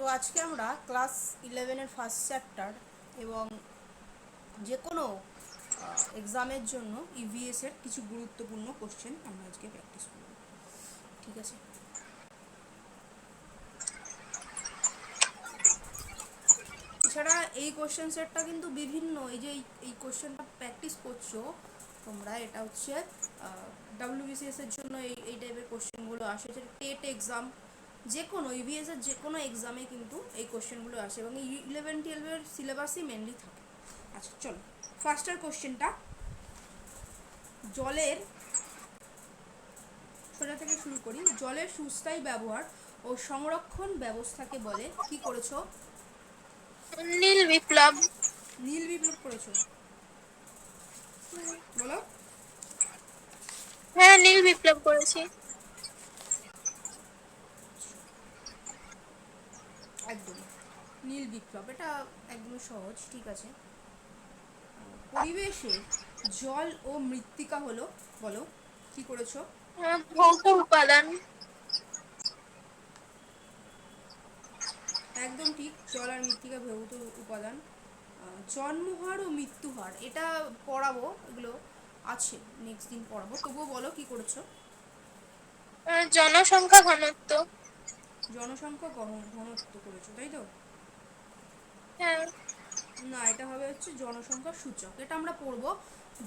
তো আজকে আমরা ক্লাস ইলেভেনের ফার্স্ট চ্যাপ্টার এবং যে কোনো এক্সামের জন্য ইভিএস এর কিছু গুরুত্বপূর্ণ কোশ্চেন আমরা আজকে প্র্যাকটিস করব। ঠিক আছে? এছাড়া এই কোশ্চেন সেটটা কিন্তু বিভিন্ন, এই যে এই- কোশ্চেনটা প্র্যাকটিস করছ তোমরা, এটা হচ্ছে ডাব্লিউবিসিএস এর জন্য এই এই টাইপের কোশ্চেনগুলো আসে। টেট এক্সাম যে কোনো ইভিএস এর যে কোনো এক্সামে কিন্তু এই কোশ্চেনগুলো আসে এবং ইলেভেন টুয়েলভের সিলেবাসই মেনলি থাকে। আচ্ছা চলো ফার্স্টার কোশ্চেনটা জলের সোজা থেকে শুরু করি। জলের সুস্থায়ী ব্যবহার ও সংরক্ষণ ব্যবস্থাকে বলে কি করেছ? নীল বিপ্লব। নীল বিপ্লব করেছ। বলো। হ্যাঁ নীল বিপ্লব করেছি একদম নীল বিপ্লব এটা একদম সহজ ঠিক আছে। পরিবেশে জল ও মৃত্তিকা হলো বলো কি করেছ? আহ, ভৌত উপাদান। একদম ঠিক জল আর মৃত্তিকা ভৌত উপাদান। জন্মহার ও মৃত্যুহার এটা পড়াবো এগুলো আছে নেক্সট দিন পড়াবো। তবুও বলো কি করেছ? জনসংখ্যা ঘনত্ব। জনসংখ্যা ঘন- ঘনত্ব করেছ তাই তো? হ্যাঁ। না এটা হবে হচ্ছে জনসংখ্যার সূচক। এটা আমরা পড়ব।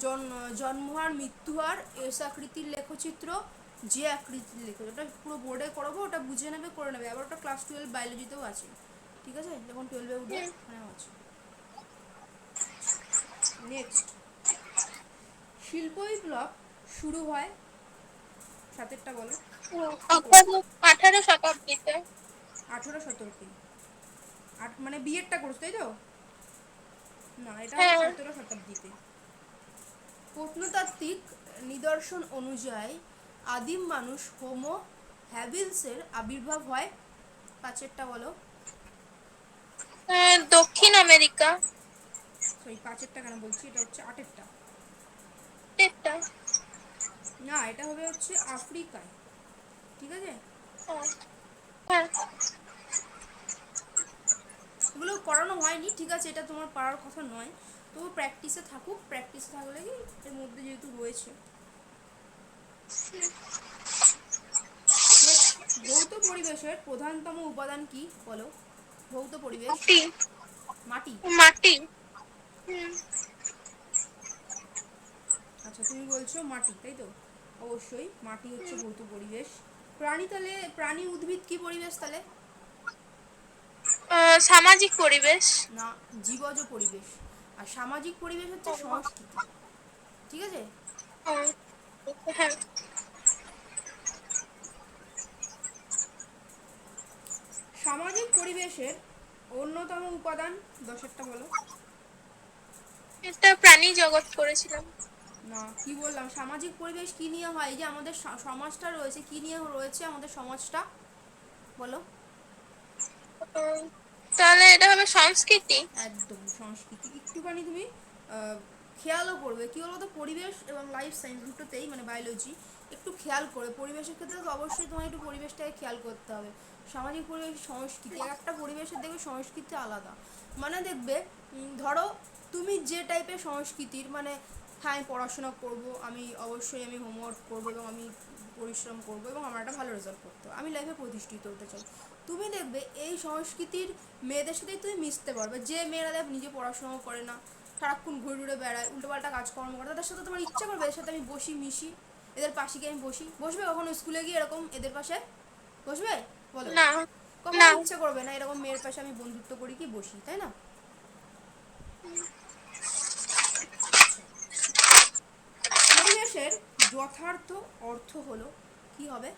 জন জন্মহার মৃত্যুহার এস আকৃতির লেখচিত্র যে আকৃতির লেখ ওটা পুরো বোর্ডে করাবো ওটা বুঝে নেবে করে নেবে। আবার ওটা ক্লাস টুয়েলভ বায়োলজিতেও আছে। ঠিক আছে? যখন টুয়েলভে উঠবে। ওখানেও আছে। নেক্সট শিল্প বিপ্লব শুরু হয় সাতেরটা বলো। আঠারো শতাব্দীতে। আঠেরো শতকে আট মানে বিয়েরটা করছ তাই তো? না এটা হ্যাঁ। সতেরো শতাব্দীতে। প্রত্নতাত্ত্বিক নিদর্শন অনুযায়ী আদিম মানুষ হোমো হ্যাবিলসের আবির্ভাব হয়। পাঁচেরটা বলো। দক্ষিণ আমেরিকা। সরি পাঁচেরটা কেন বলছি? এটা হচ্ছে আটেরটা। না এটা হবে হচ্ছে আফ্রিকায়। ঠিক আছে হ্যাঁ এগুলো হয়নি ঠিক আছে এটা তোমার পারার কথা নয়। তবু প্র্যাকটিসে থাকুক প্র্যাকটিসে থাকলে কি এর মধ্যে যেহেতু রয়েছে। ভৌত পরিবেশের প্রধানতম উপাদান কি বলো? ভৌত পরিবেশ। মাটি। মাটি। মাটি। আচ্ছা তুমি বলছো মাটি তাই তো? অবশ্যই মাটি হচ্ছে ভৌত পরিবেশ। প্রাণী তাহলে প্রাণী উদ্ভিদ কি পরিবেশ তাহলে সামাজিক পরিবেশ। না জীবজ পরিবেশ। আর সামাজিক পরিবেশ হচ্ছে সংস্কৃতি। ঠিক আছে? হ্যাঁ। সামাজিক পরিবেশের অন্যতম উপাদান দশেরটা বলো। এটা প্রাণী জগৎ করেছিলাম। না কি বললাম? সামাজিক পরিবেশ কি নিয়ে হয়? এই যে আমাদের সমাজটা রয়েছে কি নিয়ে রয়েছে আমাদের সমাজটা? বলো। তাহলে এটা হবে সংস্কৃতি? একদম, সংস্কৃতি। একটুখানি তুমি খেয়ালও করবে। কি বলতো? পরিবেশ এবং লাইফ সায়েন্স দুটোতেই মানে বায়োলজি একটু খেয়াল করে। পরিবেশের ক্ষেত্রে তো অবশ্যই তোমার একটু পরিবেশটাকে খেয়াল করতে হবে। সামাজিক পরিবেশ, সংস্কৃতি এক একটা পরিবেশের দেখবে সংস্কৃতি আলাদা। মানে দেখবে ধরো তুমি যে টাইপের সংস্কৃতির মানে হ্যাঁ আমি পড়াশোনা করব, আমি অবশ্যই আমি হোমওয়ার্ক করব এবং আমি পরিশ্রম করব এবং আমার একটা ভালো রেজাল্ট করতে আমি লাইফে প্রতিষ্ঠিত হতে চাই। তুমি দেখবে এই সংস্কৃতির মেয়েদের সাথেই তুমি মিশতে পারবে। যে মেয়েরা দেখ নিজে পড়াশোনাও করে না সারাক্ষণ ঘুরে ঘুরে বেড়ায় উল্টোপাল্টা কাজকর্ম করে তাদের সাথে তোমার ইচ্ছা করবে এদের সাথে আমি বসি মিশি এদের পাশে গিয়ে আমি বসি। বসবে কখনো স্কুলে গিয়ে এরকম এদের পাশে? বসবে? বলো। না কখনো। ইচ্ছে করবে না এরকম মেয়ের পাশে আমি বন্ধুত্ব করি কি বসি তাই না? পরিবেশের যথার্থ অর্থ হলো কি হবে?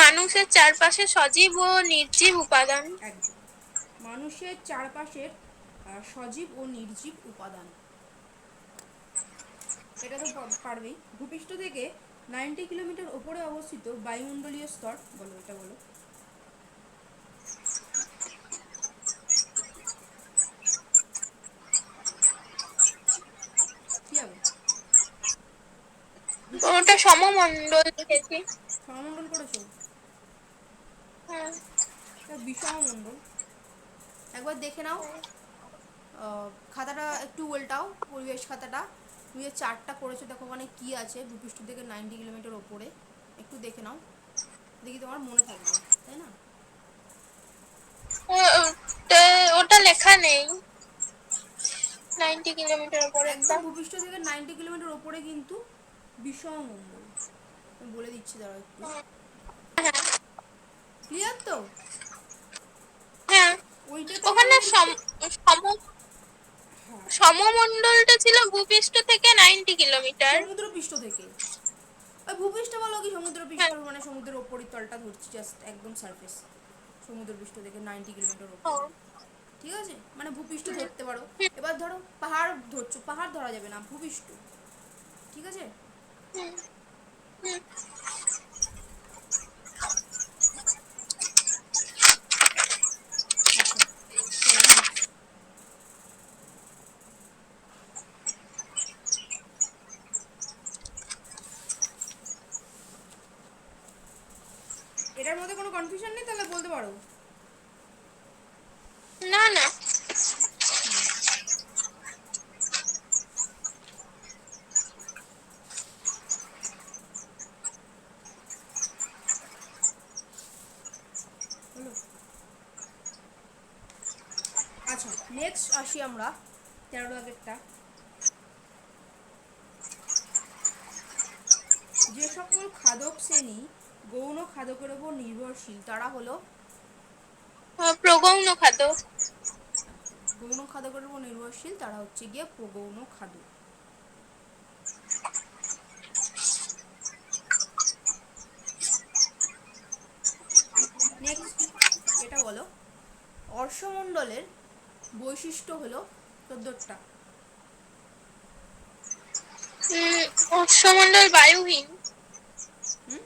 মানুষের চারপাশে সজীব ও নির্জীব উপাদান। একদম। মানুষের চারপাশের সজীব ও নির্জীব উপাদান। এটা তো পারবেই। ভূপৃষ্ঠ থেকে নাইনটি কিলোমিটার ওপরে অবস্থিত বায়ুমণ্ডলীয় স্তর বলো এটা বলো। ওটা সমমণ্ডল লিখেছি সমমণ্ডল করেছ? হ্যাঁ। এটা বিষমমণ্ডল। একবার দেখে নাও। খাতাটা একটু উল্টাও পরিবেশ খাতাটা। তুমি যে চারটা করেছ দেখো ওখানে কি আছে। ভূপৃষ্ঠ থেকে নাইনটি কিলোমিটার ওপরে। একটু দেখে নাও। দেখি তোমার মনে থাকবে তাই না? ওটা- লেখা নেই। নাইনটি কিলোমিটার পরে একদম ভূপৃষ্ঠ থেকে নাইনটি কিলোমিটার ওপরে কিন্তু বিষমমণ্ডল। আমি বলে দিচ্ছি দাঁড়াও একটু। হ্যাঁ। ক্লিয়ার তো? হ্যাঁ। ওখানে সম- হ্যাঁ, সমমণ্ডলটা ছিল ভূপৃষ্ঠ থেকে নাইনটি কিলোমিটার। সমুদ্র পৃষ্ঠ থেকে। ওই ভূপৃষ্ঠ বলো কি সমুদ্র পৃষ্ঠ মানে সমুদ্রের ওপরের তলটা ধরছি জাস্ট একদম সারফেস সমুদ্র পৃষ্ঠ থেকে নাইনটি কিলোমিটার ও, ওপরে ঠিক আছে? মানে ভূপৃষ্ঠ ধরতে পারো। এবার ধরো পাহাড় ধরছো পাহাড় ধরা যাবে না ভূপৃষ্ঠ। ঠিক আছে? এটার মধ্যে কোনো কনফিউশন নেই? তাহলে বলতে পারো না না হলো আচ্ছা নেক্সট আসি আমরা তেরো দাগেরটা যে সকল খাদক শ্রেণি গৌণ খাদকের উপর নির্ভরশীল তারা হলো প্রগৌণ খাদ্য গৌণ খাদকের উপর নির্ভরশীল তারা হচ্ছে গিয়ে প্রগৌণ খাদক। নেক্সট এটা বলো। অর্শমণ্ডলের বৈশিষ্ট্য হলো চোদ্দটা। উম, অশ্বমণ্ডল বায়ুহীন। হুম?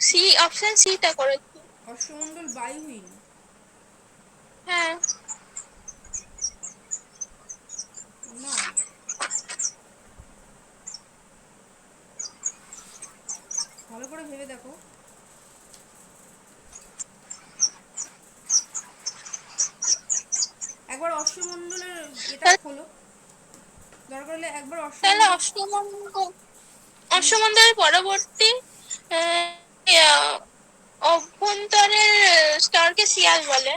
সি অপশন সিটা করেছি অর্শমণ্ডল বায়ুহীন। হ্যাঁ। না। ভালো করে ভেবে দেখো। একবার অশ্বমণ্ডলের এটা খোলো। দরকার হলে একবার তাহলে অশ্বমণ্ডল অষ্টমঙ্গল অষ্টমঙ্গলের পরবর্তী অভ্যন্তরের স্তরকে শিয়াল বলে।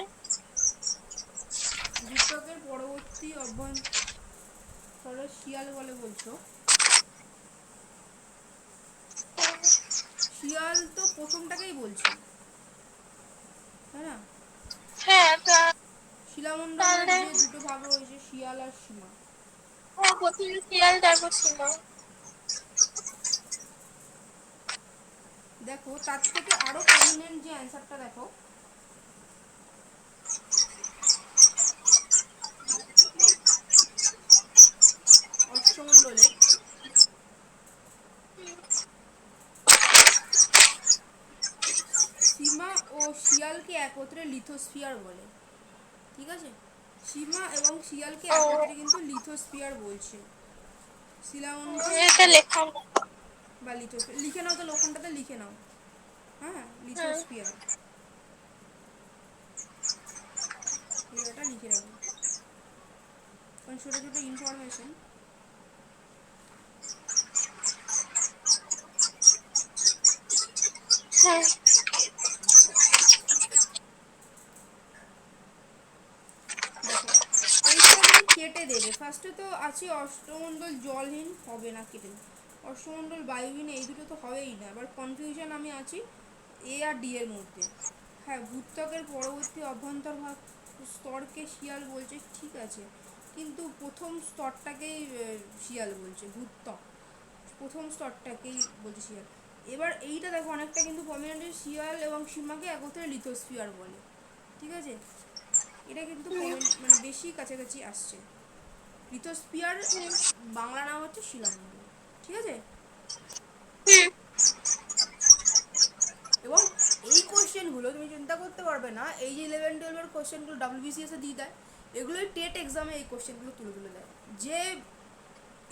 পরবর্তী অভ্যন্তরে শিয়াল বলে বলছো? শিয়াল তো প্রথমটাকেই বলছি। তাই না? হ্যাঁ তাহলে- যে দুটো ভাগ রয়েছে শিয়াল আর সীমা হ্যাঁ, প্রথমে শিয়াল তারপর ছিল দেখো তার থেকে আরও প্রমিনেন্ট যে অ্যান্সারটা দেখো। সীমা ও শিয়ালকে একত্রে লিথোস্ফিয়ার বলে। ঠিক আছে? সীমা এবং শিয়ালকে। একত্রে কিন্তু লিথোস্ফিয়ার বলছে। নেই। বা লিথোস্ফিয়ার লিখে নাও তো লোখণ্ডাতে লিখে নাও। হ্যাঁ লিথোস্ফিয়ার এটা লিখে রাখো। কারণ ছোটো ছোটো ইনফরমেশন হ্যাঁ দেখো এইটা তুমি কেটে দেবে ফার্স্টে তো আছে অষ্টমণ্ডল জলহীন হবে না কেটে। অষ্টমণ্ডল বায়ুহীন এই দুটো তো হবেই না। এবার কনফিউশন আমি আছি এ আর ডি এর মধ্যে। হ্যাঁ ভূত্বকের পরবর্তী অভ্যন্তর ভাগ স্তরকে শিয়াল বলছে ঠিক আছে। কিন্তু প্রথম স্তরটাকেই শিয়াল বলছে ভূত্বক। প্রথম স্তরটাকেই বলছে শিয়াল। এবার এইটা দেখো অনেকটা কিন্তু প্রমিনেন্ট শিয়াল এবং সীমাকে একত্রে লিথোস্ফিয়ার বলে। ঠিক আছে? এটা কিন্তু মানে বেশি কাছাকাছি আসছে। লিথোস্ফিয়ার বাংলা নাম হচ্ছে শিলামণ্ডল ঠিক আছে? এবং এই কোশ্চেনগুলো তুমি চিন্তা করতে পারবে না এই যে ইলেভেন টুয়েলভের কোশ্চেনগুলো ডাব্লিউবিসিএস এ দিয়ে দেয় এগুলোই টেট এক্সামে এই কোশ্চেনগুলো তুলে তুলে দেয়। যে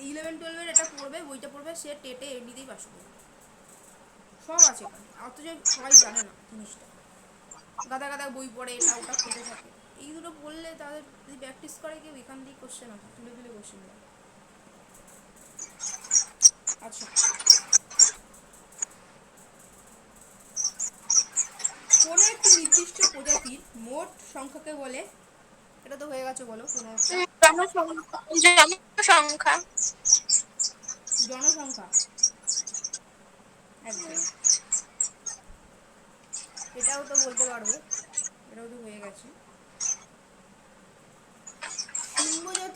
ইলেভেন টুয়েলভের এটা পড়বে বইটা পড়বে সে টেটে এমনিতেই পাস করবে। সব আছে এখানে অথচ সবাই জানে না জিনিসটা। গাদা গাদা বই পড়ে এটা ওটা পড়ে থাকে। এই দুটো পড়লে তাদের যদি প্র্যাকটিস করে কেউ এখান দিয়ে কোশ্চেন আসে তুলে তুলে কোশ্চেন দেয় আচ্ছা। কোনো একটি নির্দিষ্ট প্রজাতির মোট সংখ্যাকে বলে? এটা তো হয়ে গেছে বলো কোনো জনসংখ্যা জনসংখ্যা। জনসংখ্যা। একদম। এটাও তো বলতে পারব এটাও তো হয়ে গেছে।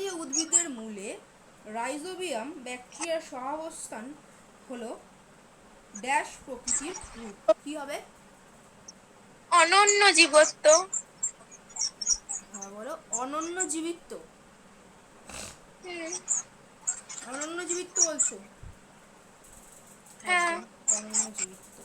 জাতীয় উদ্ভিদের মূলে রাইজোবিয়াম ব্যাকটেরিয়ার সহাবস্থান হলো ড্যাশ প্রকৃতির রূপ। কি হবে? অনন্য জীবত্ব। হ্যাঁ বলো। অনন্য জীবিত্ব। অনন্য জীবিত্ব বলছো? হ্যাঁ। অনন্য জীবিত্ব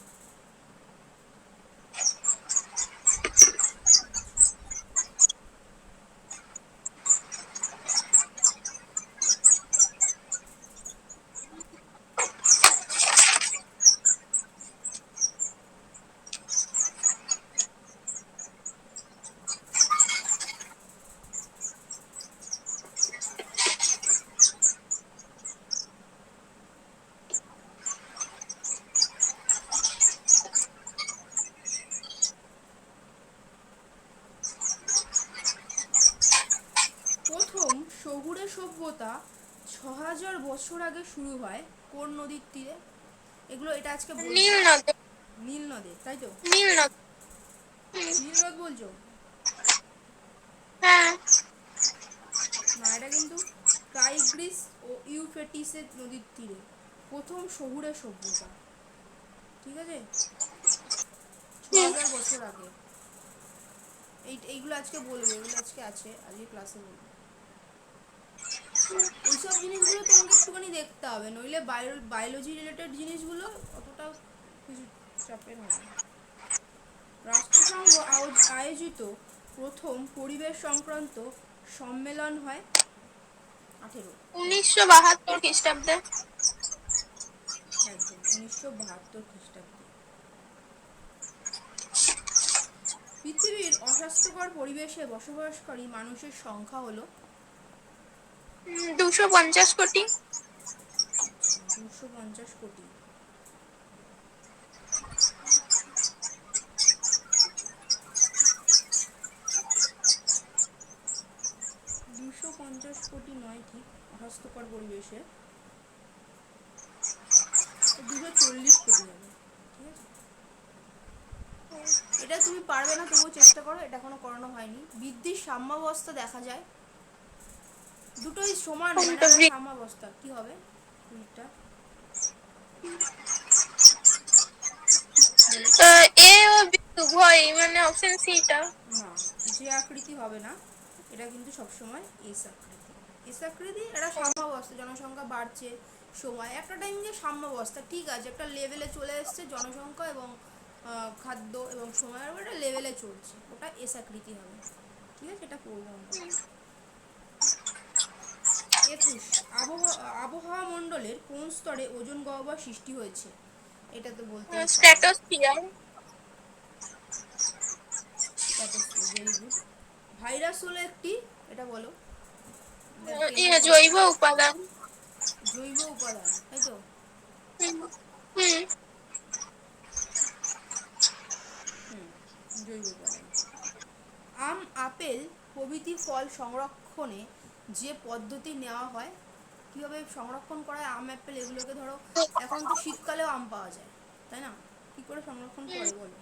প্রথম শহুরে সভ্যতা ছ হাজার বছর আগে শুরু হয় কোন নদীর তীরে? এগুলো এটা আজকে নীল নদে। নীল নদে তাই তো? নীল নদে। নীল নদ বলছো? হ্যাঁ। না এটা কিন্তু টাইগ্রিস ও ইউফ্রেটিসের নদীর তীরে। প্রথম শহুরে সভ্যতা। ঠিক আছে? ছ হাজার বছর আগে। এই এইগুলো আজকে বলব এগুলো আজকে আছে আজকে ক্লাসে বলব। এইসব জিনিসগুলো তোমাকে একটুখানি দেখতে হবে নইলে বায়োলজি রিলেটেড জিনিসগুলো অতটা কিছু চাপের হয় না। রাষ্ট্রসংঘ আয়োজিত প্রথম পরিবেশ সংক্রান্ত সম্মেলন হয় আঠেরো। উনিশশো বাহাত্তর খ্রিস্টাব্দে। একদম উনিশশো বাহাত্তর খ্রিস্টাব্দে। পৃথিবীর অস্বাস্থ্যকর পরিবেশে বসবাসকারী মানুষের সংখ্যা হলো দুশো পঞ্চাশ কোটি। দুশো পঞ্চাশ কোটি। দুশো পঞ্চাশ কোটি নয় ঠিক অস্বাস্থ্যকর পরিবেশে দুশো চল্লিশ কোটি হবে, ঠিক আছে? এটা তুমি পারবে না, তবুও চেষ্টা করো, এটা কোনো করানো হয়নি। বৃদ্ধির সাম্যাবস্থা দেখা যায়। দুটোই সমান মানে? সাম্যাবস্থা। কি হবে? কুড়িটা। এ ও বি উভয় মানে অপশন সিটা না যে আকৃতি হবে না এটা কিন্তু সবসময় এস আকৃতি। এস আকৃতি এটা সাম্যাবস্থা জনসংখ্যা বাড়ছে সময়। একটা টাইম যে সাম্যাবস্থা ঠিক আছে একটা লেভেলে চলে এসছে জনসংখ্যা এবং খাদ্য এবং সময়ের একটা লেভেলে চলছে। ওটা এস আকৃতি হবে। ঠিক আছে এটা করব আমরা। একুশ আবহাওয়া আবহাওয়া মণ্ডলের কোন স্তরে ওজন গহ্বর সৃষ্টি হয়েছে? এটা তো বলতে স্ট্র্যাটোস্ফিয়ার ভাইরাস হলো একটি এটা বলো। জৈব উপাদান। জৈব উপাদান তাই তো? জৈব উপাদান। আম আপেল প্রভৃতি ফল সংরক্ষণে যে পদ্ধতি নেওয়া হয় কীভাবে সংরক্ষণ করা হয় আম আপেল এগুলোকে ধরো এখন তো শীতকালেও আম পাওয়া যায় তাই না? কি করে সংরক্ষণ করে বলো?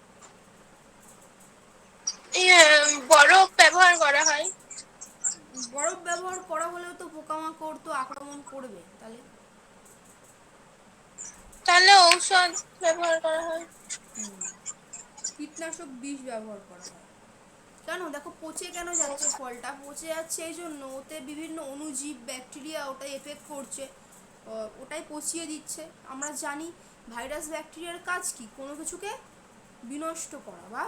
বরফ ব্যবহার করা হয়। বরফ ব্যবহার করা হলেও তো পোকামাকড় তো আক্রমণ করবে তাহলে? তাহলে ঔষধ ব্যবহার করা হয়। কীটনাশক বিষ ব্যবহার করা হয়। কেন? দেখো পচে কেন যাচ্ছে ফলটা? পচে যাচ্ছে এই জন্য। ওতে বিভিন্ন অণুজীব ব্যাকটেরিয়া ওটা এফেক্ট করছে। ওটাই পচিয়ে দিচ্ছে। আমরা জানি ভাইরাস ব্যাকটেরিয়ার কাজ কি? কোনো কিছুকে বিনষ্ট করা বা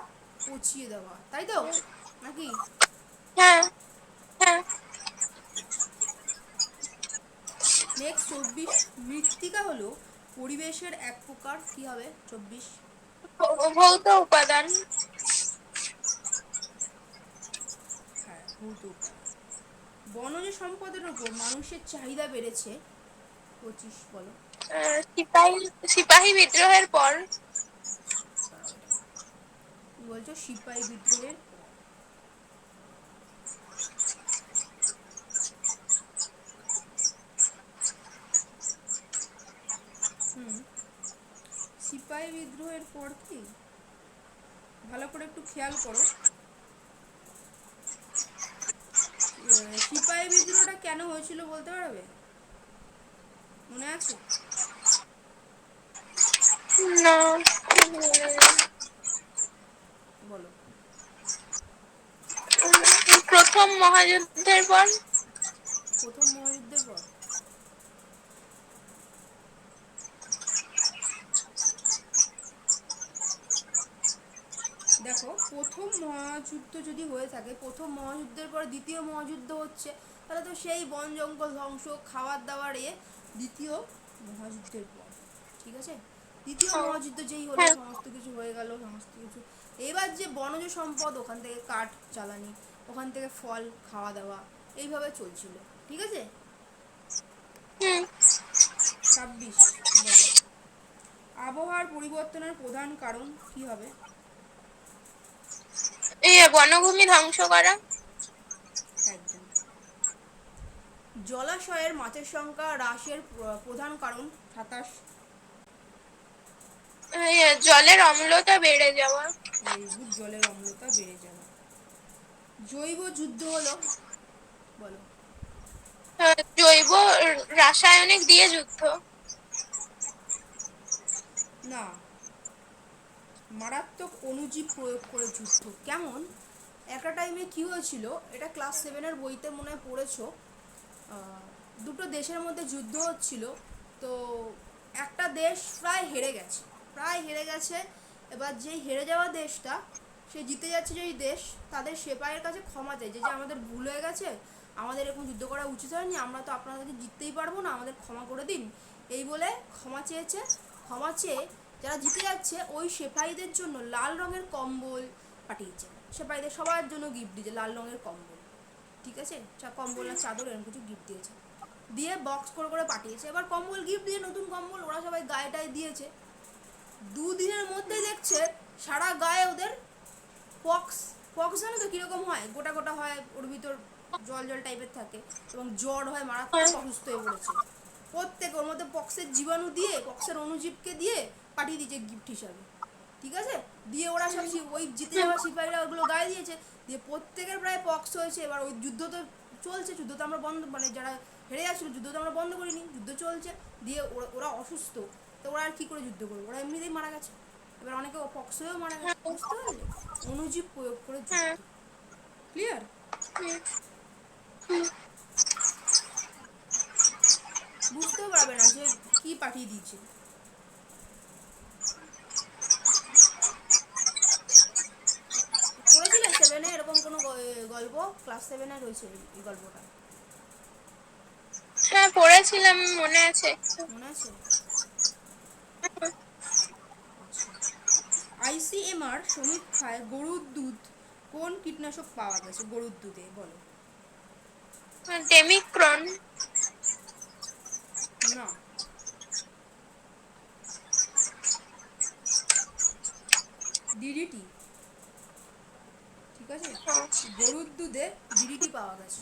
পচিয়ে দেওয়া। তাই তো? নাকি? হ্যাঁ হ্যাঁ। নেক্সট চব্বিশ মৃত্তিকা হলো পরিবেশের এক প্রকার। কি হবে? চব্বিশ। ভৌত উপাদান। হ্যাঁ বনজ সম্পদের উপর মানুষের চাহিদা বেড়েছে পঁচিশ বলো। সিপাহী সিপাহী বিদ্রোহের পর। বলছো? সিপাহী বিদ্রোহের সিপাহী বিদ্রোহের পর কি? ভালো করে একটু খেয়াল করো। সিপাহী বিদ্রোহটা কেন হয়েছিল বলতে পারবে? মনে আছে? না বলো। প্রথম মহাযুদ্ধের পর? প্রথম মহাযুদ্ধের পর? দেখো প্রথম মহাযুদ্ধ যদি হয়ে থাকে প্রথম মহাযুদ্ধের পর দ্বিতীয় মহাযুদ্ধ হচ্ছে তাহলে তো সেই বন জঙ্গল ধ্বংস খাবার দাবার এ দ্বিতীয় মহাযুদ্ধের পর ঠিক আছে? দ্বিতীয় হ্যাঁ। মহাযুদ্ধ যেই হলো হ্যাঁ। সমস্ত কিছু হয়ে গেল সমস্ত কিছু। এবার যে বনজ সম্পদ ওখান থেকে কাঠ জ্বালানি ওখান থেকে ফল খাওয়া দাওয়া এইভাবে চলছিল ঠিক আছে? ছাব্বিশ আবহাওয়ার পরিবর্তনের প্রধান কারণ কি হবে? এই বনভূমি ধ্বংস করা একদম জলাশয়ের মাছের সংখ্যা হ্রাসের প্রধান কারণ সাতাশ জলের অম্লতা বেড়ে যাওয়া। জলের অম্লতা বেড়ে যাওয়া। জৈব যুদ্ধ হলো। বলো। জৈব রাসায়নিক দিয়ে যুদ্ধ। না। মারাত্মক অণুজীব প্রয়োগ করে যুদ্ধ। কেমন? একটা টাইমে কি হয়েছিল? এটা ক্লাস সেভেনের বইতে মনে হয় পড়েছো। দুটো দেশের মধ্যে যুদ্ধ হচ্ছিল, তো একটা দেশ প্রায় হেরে গেছে, প্রায় হেরে গেছে। এবার যেই হেরে যাওয়া দেশটা, সে জিতে যাচ্ছে যেই দেশ, তাদের সেপাইয়ের কাছে ক্ষমা চাইছে যে আমাদের ভুল হয়ে গেছে, আমাদের এরকম যুদ্ধ করা উচিত হয়নি, আমরা তো আপনাদেরকে জিততেই পারব না, আমাদের ক্ষমা করে দিন। এই বলে ক্ষমা চেয়েছে। ক্ষমা চেয়ে যারা জিতে যাচ্ছে, ওই সেপাইদের জন্য লাল রঙের কম্বল পাঠিয়েছে। সেপাইদের সবার জন্য গিফট দিয়েছে, লাল রঙের কম্বল। ঠিক আছে? কম্বল আর চাদর এরকম কিছু গিফট দিয়েছে। দিয়ে বক্স করে করে পাঠিয়েছে। এবার কম্বল গিফট দিয়ে নতুন কম্বল ওরা সবাই গায়ে টায়ে দিয়েছে। দুদিনের মধ্যে দেখছে সারা গায়ে ওদের পক্স পক্স জানো তো কীরকম হয়? গোটা গোটা হয়, ওর ভিতর জল জল টাইপের থাকে এবং জ্বর হয়, মারাত্মক অসুস্থ হয়ে পড়েছে। প্রত্যেক ওর মধ্যে পক্সের জীবাণু দিয়ে পক্সের অণুজীবকে দিয়ে পাঠিয়ে দিয়েছে গিফট হিসাবে। ঠিক আছে? দিয়ে ওরা সব ওই জিতে যাওয়া সিপাহীরা ওগুলো গায়ে দিয়েছে। দিয়ে প্রত্যেকের প্রায় পক্স হয়েছে। এবার ওই যুদ্ধ তো চলছে যুদ্ধ তো আমরা বন্ধ মানে যারা হেরে যাচ্ছিল যুদ্ধ তো আমরা বন্ধ করিনি যুদ্ধ চলছে। দিয়ে ওরা ওরা অসুস্থ। তো ওরা আর কি করে যুদ্ধ করবে? ওরা এমনিতেই মারা গেছে। এবার অনেকে পক্স হয়েও মারা গেছে। বুঝতে পারলে? অণুজীব প্রয়োগ করে হ্যাঁ। ক্লিয়ার বুঝতেও পারবে না যে কি পাঠিয়ে দিয়েছে পড়েছিলে সেভেনে এরকম কোনো গ- এ, গল্প ক্লাস সেভেনে রয়েছে এই- গল্পটা। হ্যাঁ পড়েছিলাম মনে আছে। মনে আছে? আইসিএমআর সমীক্ষায় গরুর দুধ। কোন কীটনাশক পাওয়া গেছে গরুর দুধে? বলো। ডেমিক্রন। না। ডিডিটি। আছে গরুর দুধে ডিডিটি পাওয়া গেছে।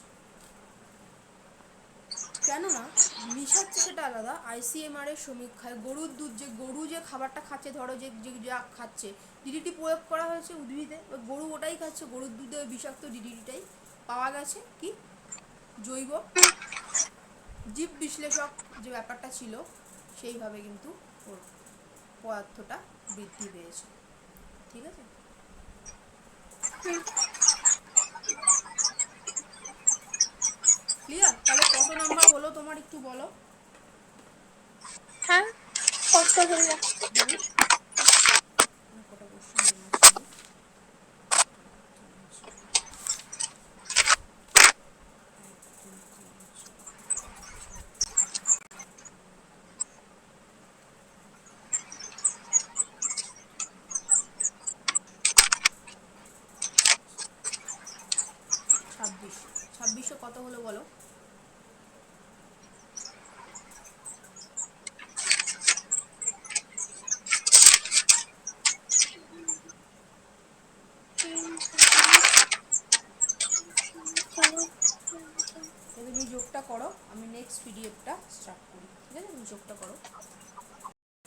কেননা মিশাচ্ছে সেটা আলাদা আইসিএমআর এর সমীক্ষায় গরুর দুধ যে, গরু যে খাবারটা খাচ্ছে, ধরো যে যে খাচ্ছে ডিডিটি প্রয়োগ করা হয়েছে উদ্ভিদে গরু ওটাই খাচ্ছে, গরুর দুধে ওই বিষাক্ত ডিডিটিটাই পাওয়া গেছে কি? জৈব। জীব বিশ্লেষক যে ব্যাপারটা ছিল, সেইভাবে কিন্তু ওর পদার্থটা বৃদ্ধি পেয়েছে। ঠিক আছে? ক্লিয়ার তাহলে কত নাম্বার হলো তোমার একটু বলো? হ্যাঁ কত হলো আমার কটা question মনে আছে? এক, দুই, তিন, চার। ছাব্বিশ ছাব্বিশশো কত হলো বলো তো তুমি যোগটা করো আমি নেক্সট পিডিএফটা স্টার্ট করি। ঠিক আছে? তুমি চোখটা করো।